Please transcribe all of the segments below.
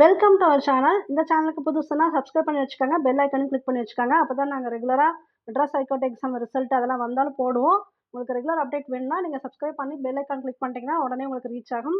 Welcome to our channel இந்த சேனலுக்கு புதுசுனா subscribe பண்ணி வச்சுக்கோங்க. பெல் ஐக்கனும் கிளிக் பண்ணி வச்சுக்கோங்க. அப்போ தான் நாங்கள் ரெகுலராக மெட்ராஸ் ஹைகோர்ட் எக்ஸாம் ரிசல்ட் அதெல்லாம் வந்தாலும் போடுவோம். உங்களுக்கு ரெகுலர் அப்டேட் வேணும்னா நீங்கள் சப்ஸ்கிரைப் பண்ணி பெல் ஐக்கான் கிளிக் பண்ணிட்டீங்கன்னா உடனே உங்களுக்கு ரீச் ஆகும்.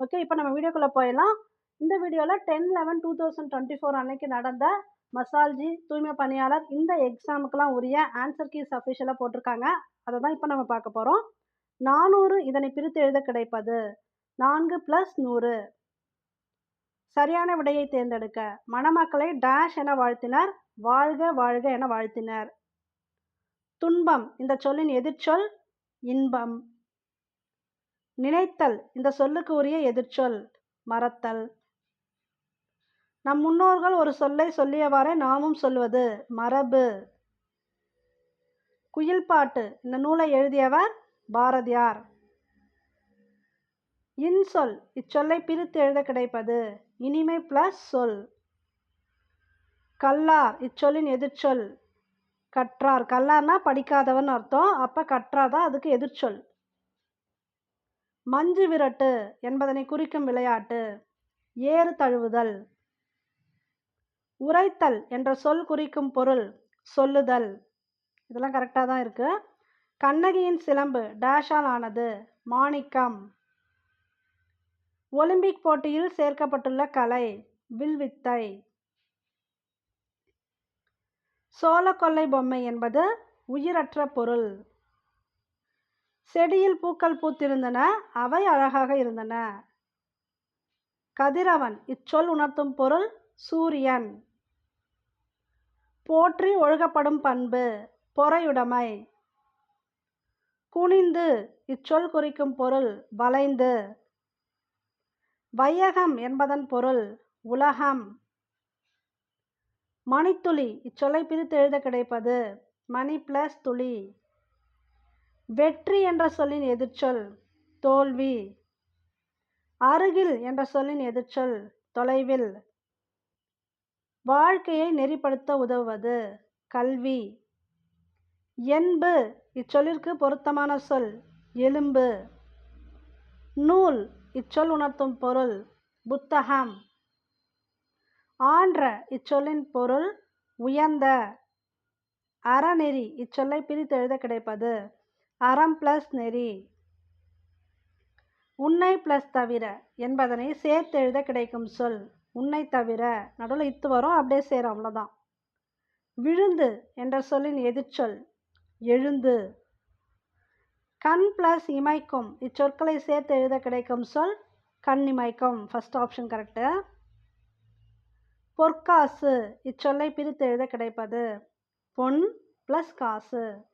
ஓகே இப்போ நம்ம வீடியோக்குள்ளே போயிடலாம். இந்த வீடியோவில் ten eleven two thousand twenty four அன்னைக்கு நடந்த மசால்ஜி தூய்மை பணியாளர் இந்த எக்ஸாமுக்கெல்லாம் உரிய ஆன்சர் கீஸ் அஃபிஷியலாக போட்டிருக்காங்க. அதை தான் இப்போ நம்ம பார்க்க போகிறோம் நானூறு இதனை பிரித்து எழுத கிடைப்பது. நான்கு ப்ளஸ் நூறு. சரியான விடையை தேர்ந்தெடுக்க மணமக்களை டேஷ் என வாழ்த்தினர் வாழ்க வாழ்க என வாழ்த்தினர். துன்பம் இந்த சொல்லின் எதிர்ச்சொல் இன்பம். நினைத்தல் இந்த சொல்லுக்கு உரிய எதிர்ச்சொல் மறத்தல். நம் முன்னோர்கள் ஒரு சொல்லை சொல்லியவாறே நாமும் சொல்வது மரபு. குயில் பாட்டு இந்த நூலை எழுதியவர் பாரதியார். இன்சொல் இச்சொல்லை பிரித்து எழுத கிடைப்பது. இனிமை பிளஸ் சொல். கல்லார். இச்சொல்லின் எதிர்ச்சொல். கற்றார். கல்லார்னா படிக்காதவன் அர்த்தம். அப்போ கற்றார் தான் அதுக்கு எதிர்ச்சொல். மஞ்சு விரட்டு என்பதனை குறிக்கும் விளையாட்டு. ஏறு தழுவுதல். உரைத்தல் என்ற சொல் குறிக்கும் பொருள். சொல்லுதல். இதெல்லாம் கரெக்டாக தான் இருக்குது கண்ணகியின் சிலம்பு டேஷால் ஆனது. மாணிக்கம். ஒலிம்பிக் போட்டியில் சேர்க்கப்பட்டுள்ள கலை வில்வித்தை சோளக்கொல்லை பொம்மை என்பது உயிரற்ற பொருள். செடியில் பூக்கள் பூத்திருந்தன அவை அழகாக இருந்தன. கதிரவன் இச்சொல் உணர்த்தும் பொருள் சூரியன். போற்றி ஒழுகப்படும் பண்பு பொறையுடைமை. குனிந்து இச்சொல் குறிக்கும் பொருள் வளைந்து. வையகம் என்பதன் பொருள் உலகம். மணித்துளி இச்சொல்லை பிரித்து எழுத கிடைப்பது மணி பிளஸ் துளி. வெற்றி என்ற சொல்லின் எதிர்ச்சொல் தோல்வி. அருகில் என்ற சொல்லின் எதிர்ச்சொல் தொலைவில். வாழ்க்கையை நெறிப்படுத்த உதவுவது கல்வி. என்பு இச்சொல்லிற்கு பொருத்தமான சொல் எலும்பு. நூல் இச்சொல் உணர்த்தும் பொருள் புத்தகம். ஆன்ற இச்சொல்லின் பொருள் உயர்ந்த. அறநெறி இச்சொல்லை பிரித்து எழுத கிடைப்பது. அறம் பிளஸ் நெறி. உன்னை பிளஸ் தவிர என்பதனை சேர்த்து எழுத கிடைக்கும் சொல். உன்னை தவிர. நடுவில் இத்து வரும் அப்படியே சேரும் அவ்வளோதான் விழுந்து என்ற சொல்லின் எதிர்ச்சொல். எழுந்து. கண் ப்ளஸ் இமைக்கும். இச்சொற்களை சேர்த்து எழுத கிடைக்கும் சொல் கண் இமைக்கும். ஃபஸ்ட் ஆப்ஷன் கரெக்டு பொற்காசு. இச்சொல்லை பிரித்து எழுத கிடைப்பது. பொன் ப்ளஸ் காசு.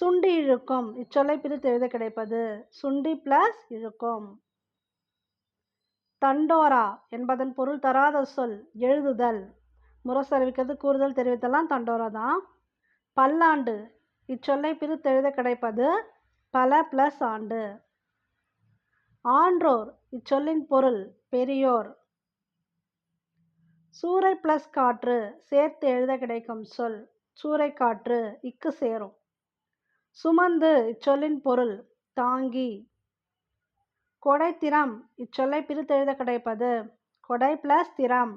சுண்டி இழுக்கும். இச்சொல்லை பிரித்து எழுத கிடைப்பது. சுண்டி ப்ளஸ் இழுக்கும். தண்டோரா என்பதன் பொருள் தராத சொல். எழுதுதல். முரசு அறிவிக்கிறது கூறுதல் தெரிவித்தெல்லாம் தண்டோரா தான். பல்லாண்டு. இச்சொல்லை பிரித்தெழுத கிடைப்பது பல பிளஸ் ஆண்டு. ஆன்றோர் இச்சொல்லின் பொருள் பெரியோர். சூறை பிளஸ் காற்று சேர்த்து எழுத கிடைக்கும் சொல் சூறைக்காற்று இக்கு சேரும். சுமந்து இச்சொல்லின் பொருள் தாங்கி. கொடைத்திறம் இச்சொல்லை பிரித்தெழுத கிடைப்பது கொடை பிளஸ் திறம்.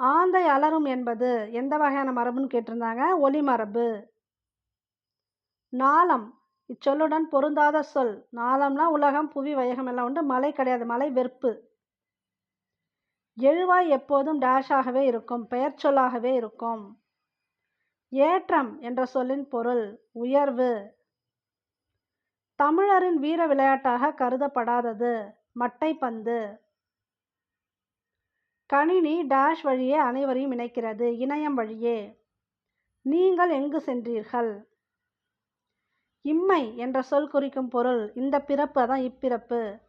ஆந்தை அலரும் என்பது எந்த வகையான மரபுன்னு கேட்டிருந்தாங்க? ஒலி மரபு. நாளம். இச்சொல்லுடன் பொருந்தாத சொல். நாளம்னா உலகம் புவி வையகம் எல்லாம் உண்டு. மலை கிடையாது. மலை வெறுப்பு. எழுவாய் எப்போதும் டேஷாகவே இருக்கும். பெயர் சொல்லாகவே இருக்கும். ஏற்றம் என்ற சொல்லின் பொருள் உயர்வு. தமிழரின் வீர விளையாட்டாக கருதப்படாதது. மட்டைப்பந்து. கணினி டேஷ் வழியே அனைவரையும் இணைக்கிறது. இணையம் வழியே. நீங்கள் எங்கு சென்றீர்கள்? இம்மை என்ற சொல் குறிக்கும் பொருள். இந்த பிறப்பு அதான் இப்பிறப்பு.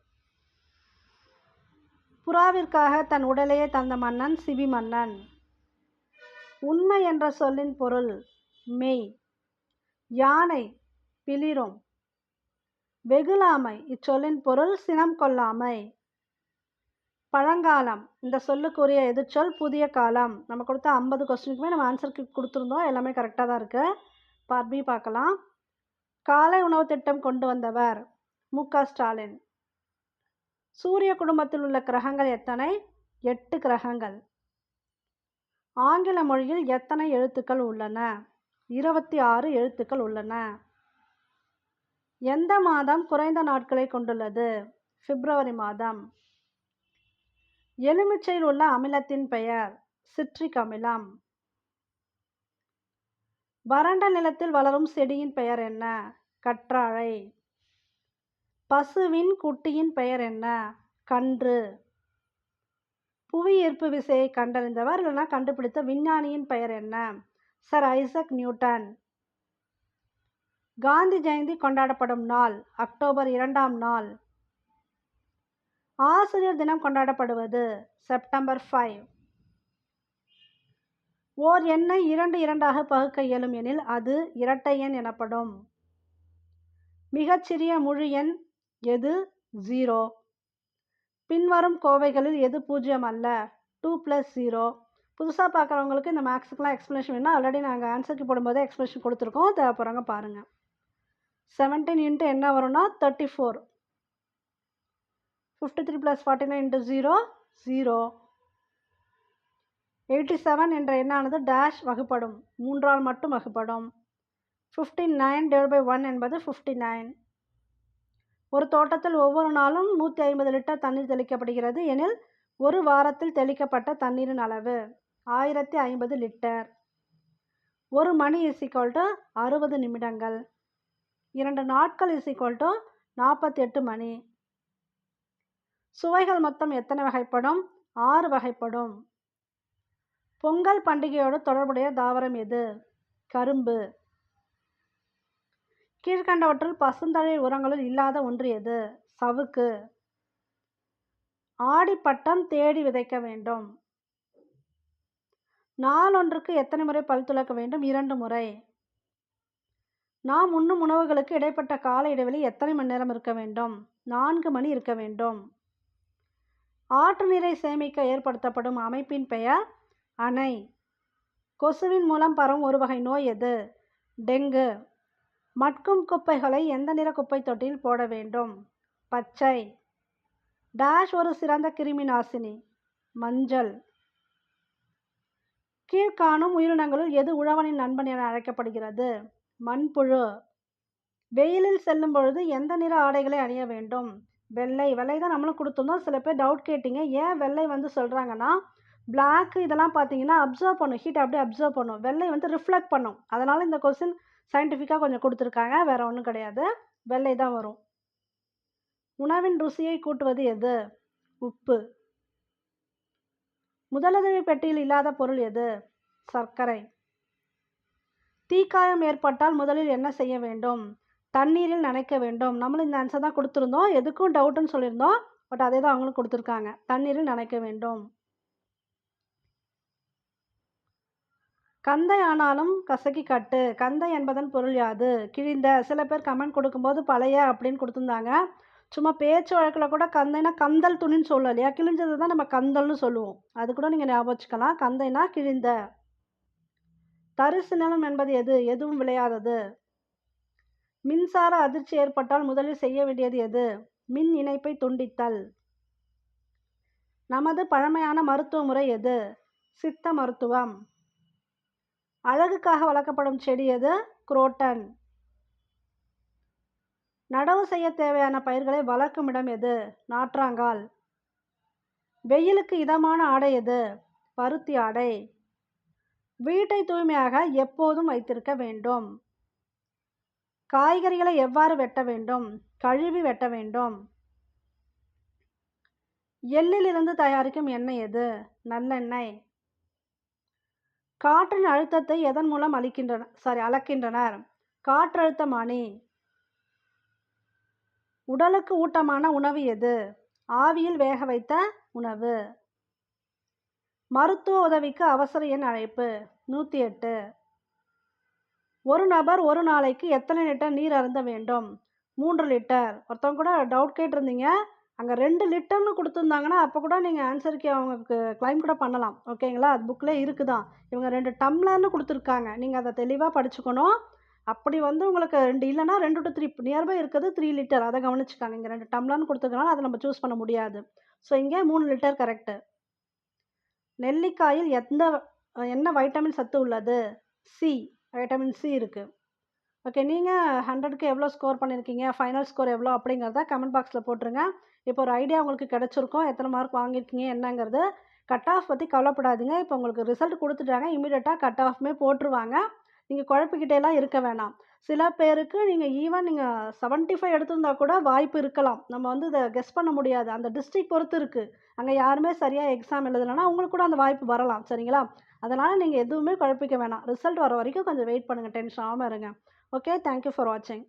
புறாவிற்காக தன் உடலையே தந்த மன்னன் சிபி மன்னன். உண்மை என்ற சொல்லின் பொருள் மெய். யானை பிளிரும். வெகுலாமை இச்சொல்லின் பொருள் சினம் கொள்ளாமை. பழங்காலம். இந்த சொல்லுக்குரிய எதிர்ச்சொல் புதிய காலம். நம்ம கொடுத்த ஐம்பது கொஸ்டினுக்குமே நம்ம ஆன்சருக்கு கொடுத்துருந்தோம். எல்லாமே கரெக்டாக தான் இருக்குது பார்ட் பி பார்க்கலாம். காலை உணவு திட்டம் கொண்டு வந்தவர் மு க ஸ்டாலின். சூரிய குடும்பத்தில் உள்ள கிரகங்கள் எத்தனை? எட்டு கிரகங்கள். ஆங்கில மொழியில் எத்தனை எழுத்துக்கள் உள்ளன? இருபத்தி ஆறு எழுத்துக்கள் உள்ளன. எந்த மாதம் குறைந்த நாட்களை கொண்டுள்ளது? பிப்ரவரி மாதம். எலுமிச்சையில் உள்ள அமிலத்தின் பெயர் சிட்ரிக் அமிலம். வறண்ட நிலத்தில் வளரும் செடியின் பெயர் என்ன? கற்றாழை. பசுவின் குட்டியின் பெயர் என்ன? கன்று. புவி ஈர்ப்பு விசையை கண்டறிந்தவர் இல்லைனா கண்டுபிடித்த விஞ்ஞானியின் பெயர் என்ன? Sir Isaac Newton. Gandhi Jayanti கொண்டாடப்படும் நாள் அக்டோபர் இரண்டாம் நாள். ஆசிரியர் தினம் கொண்டாடப்படுவது செப்டம்பர் ஃபைவ் ஓர் எண்ணை இரண்டு இரண்டாக பகுக்க இயலும் எனில் அது இரட்டை எண் எனப்படும். மிகச்சிறிய முழு எண் எது? ஜீரோ பின்வரும் கோவைகளில் எது பூஜ்ஜியம் அல்ல? டூ ப்ளஸ் ஜீரோ புதுசாக பார்க்குறவங்களுக்கு இந்த மேக்ஸுக்கெலாம் எக்ஸ்ப்ளனேஷன் வேணும் ஆல்ரெடி நாங்கள் ஆன்சருக்கு போடும்போதே எக்ஸ்ப்ளனேஷன் கொடுத்துருக்கோம். தேவைப்படுறவங்க பாருங்கள் செவன்டீன் இன்ட்டு என்ன வரும்னா thirty four fifty three plus forty nine into zero zero eighty seven என்ற எண்ணானது டேஷ் வகுப்படும். மூன்றால் மட்டும் வகுப்படும். Fifty nine divide by one என்பது ஃபிஃப்டி நைன் ஒரு தோட்டத்தில் ஒவ்வொரு நாளும் நூற்றி ஐம்பது லிட்டர் தண்ணீர் தெளிக்கப்படுகிறது எனில் ஒரு வாரத்தில் தெளிக்கப்பட்ட தண்ணீரின் அளவு ஆயிரத்தி ஐம்பது லிட்டர். ஒரு மணி இஸ் ஈக்குவல் டு அறுபது நிமிடங்கள். இரண்டு நாட்கள் இஸ் ஈக்குவல் டு நாற்பத்தி எட்டு மணி. சுவைகள் மொத்தம் எத்தனை வகைப்படும்? ஆறு வகைப்படும். பொங்கல் பண்டிகையோடு தொடர்புடைய தாவரம் எது? கரும்பு. கீழ்கண்டவற்றில் பசுந்தழை உரங்களில் இல்லாத ஒன்று எது? சவுக்கு. ஆடிப்பட்டம் தேடி விதைக்க வேண்டும். நாளொன்றுக்கு எத்தனை முறை பல் துளக்க வேண்டும்? இரண்டு முறை. நாம் உண்ணும் உணவுகளுக்கு இடைப்பட்ட கால இடைவெளி எத்தனை மணி நேரம் இருக்க வேண்டும்? நான்கு மணி இருக்க வேண்டும். ஆற்று நீரை சேமிக்க ஏற்படுத்தப்படும் அமைப்பின் பெயர் அணை. கொசுவின் மூலம் பரவும் ஒரு வகை நோய் எது? டெங்கு. மட்கும் குப்பைகளை எந்த நிற குப்பை தொட்டியில் போட வேண்டும்? பச்சை. டேஷ் ஒரு சிறந்த கிருமி நாசினி. மஞ்சள். கீழ்காணும் உயிரினங்களுள் எது உழவனின் நண்பன் என அழைக்கப்படுகிறது? மண்புழு. வெயிலில் செல்லும் பொழுது எந்த நிற ஆடைகளை அணிய வேண்டும்? வெள்ளை வெள்ளை தான் நம்மளும் கொடுத்துருந்தோம். சில பேர் டவுட் கேட்டிங்க. ஏன் வெள்ளை வந்து சொல்கிறாங்கன்னா பிளாக் இதெல்லாம் பார்த்தீங்கன்னா அப்சர்வ் பண்ணும். ஹீட் அப்படியே அப்சர்வ் பண்ணும். வெள்ளை வந்து ரிஃப்ளெக்ட் பண்ணும். அதனால் இந்த கொஸ்டின் சயின்டிஃபிக்காக கொஞ்சம் கொடுத்துருக்காங்க. வேறு ஒன்றும் கிடையாது. வெள்ளை தான் வரும். உணவின் ருசியை கூட்டுவது எது? உப்பு. முதலுதவி பெட்டியில் இல்லாத பொருள் எது? சர்க்கரை. தீக்காயம் ஏற்பட்டால் முதலில் என்ன செய்ய வேண்டும்? தண்ணீரில் நனைக்க வேண்டும். நம்மளும் இந்த ஆன்சர் தான் கொடுத்துருந்தோம். எதுக்கும் டவுட்டுன்னு சொல்லியிருந்தோம். பட் அதே தான் அவங்களும் கொடுத்துருக்காங்க. தண்ணீரில் நனைக்க வேண்டும். கந்தை ஆனாலும் கசக்கி கட்டு. கந்தை என்பதன் பொருள் யாது? கிழிந்த சில பேர் கமெண்ட் கொடுக்கும்போது பழைய அப்படின்னு கொடுத்துருந்தாங்க. சும்மா பேச்சு வழக்கில் கூட கந்தைனா கந்தல் துணின்னு சொல்லுவோம் இல்லையா? கிழிஞ்சது தான் நம்ம கந்தல்னு சொல்லுவோம். அது கூட நீங்கள் ஞாபகம் வச்சுக்கலாம். கந்தைனா கிழிந்த. தரிசு நிலம் என்பது எது? எதுவும் விளையாதது. மின்சார அதிர்ச்சி ஏற்பட்டால் முதலில் செய்ய வேண்டியது எது? மின் இணைப்பை துண்டித்தல். நமது பழமையான மருத்துவ முறை எது? சித்த மருத்துவம். அழகுக்காக வளர்க்கப்படும் செடி எது? குரோட்டன். நடவு செய்ய தேவையான பயிர்களை வளர்க்கும் இடம் எது? நாற்றாங்கால். வெயிலுக்கு இதமான ஆடை எது? பருத்தி ஆடை. வீட்டை தூய்மையாக எப்போதும் வைத்திருக்க வேண்டும். காய்கறிகளை எவ்வாறு வெட்ட வேண்டும்? கழுவி வெட்ட வேண்டும். எள்ளிலிருந்து தயாரிக்கும் எண்ணெய் எது? நல்லெண்ணெய். காற்றின் அழுத்தத்தை எதன் மூலம் அளிக்கின்றன சாரி அளக்கின்றனர். காற்றழுத்தமானி. உடலுக்கு ஊட்டமான உணவு எது? ஆவியில் வேக வைத்த உணவு. மருத்துவ உதவிக்கு அவசர எண் அழைப்பு. நூற்றி எட்டு. ஒரு நபர் ஒரு நாளைக்கு எத்தனை லிட்டர் நீர் அருந்த வேண்டும்? மூன்று லிட்டர். ஒருத்தவங்க கூட டவுட் கேட்டிருந்தீங்க. அங்கே ரெண்டு லிட்டர்னு கொடுத்துருந்தாங்கன்னா அப்போ கூட நீங்கள் ஆன்சருக்கு அவங்களுக்கு கிளைம் கூட பண்ணலாம். ஓகேங்களா அது புக்கில் இருக்குதான். இவங்க ரெண்டு டம்ளர்னு கொடுத்துருக்காங்க. நீங்கள் அதை தெளிவாக படிச்சுக்கணும். அப்படி வந்து உங்களுக்கு ரெண்டு இல்லைன்னா ரெண்டு டு த்ரீ நியர்பை இருக்கிறது த்ரீ லிட்டர். அதை கவனிச்சுக்காங்க. இங்கே ரெண்டு டம்ளர்னு கொடுத்துருக்கனால அதை நம்ம சூஸ் பண்ண முடியாது. ஸோ இங்கே மூணு லிட்டர் கரெக்டு நெல்லிக்காயில் எந்த என்ன வைட்டமின் சத்து உள்ளது? சி வைட்டமின் சி இருக்குது ஓகே நீங்கள் ஹண்ட்ரடுக்கு எவ்வளோ ஸ்கோர் பண்ணியிருக்கீங்க ஃபைனல் ஸ்கோர் எவ்வளோ அப்படிங்கிறத கமெண்ட் பாக்ஸில் போட்டுருங்க. இப்போ ஒரு ஐடியா உங்களுக்கு கிடச்சிருக்கோம். எத்தனை மார்க் வாங்கியிருக்கீங்க? என்னங்கிறது கட் ஆஃப் பற்றி கவலைப்படாதீங்க. இப்போ உங்களுக்கு ரிசல்ட் கொடுத்துட்டாங்க. இமீடியட்டாக கட் ஆஃப்மே போட்டுருவாங்க. நீங்கள் குழப்பிக்கிட்டேலாம் இருக்க வேணாம். சில பேருக்கு நீங்கள் ஈவன் நீங்கள் செவன்ட்டி ஃபைவ் எடுத்திருந்தா கூட வாய்ப்பு இருக்கலாம். நம்ம வந்து இதை கெஸ் பண்ண முடியாது. அந்த டிஸ்ட்ரிக் பொறுத்து இருக்குது அங்கே யாருமே சரியாக எக்ஸாம் எழுதலைன்னா உங்களுக்கு கூட அந்த வாய்ப்பு வரலாம். சரிங்களா? அதனால் நீங்கள் எதுவுமே குழப்பிக்க வேணாம். ரிசல்ட் வர வரைக்கும் கொஞ்சம் வெயிட் பண்ணுங்கள் டென்ஷன் ஆகாமல் இருங்க. ஓகே தேங்க்யூ ஃபார் வாட்சிங்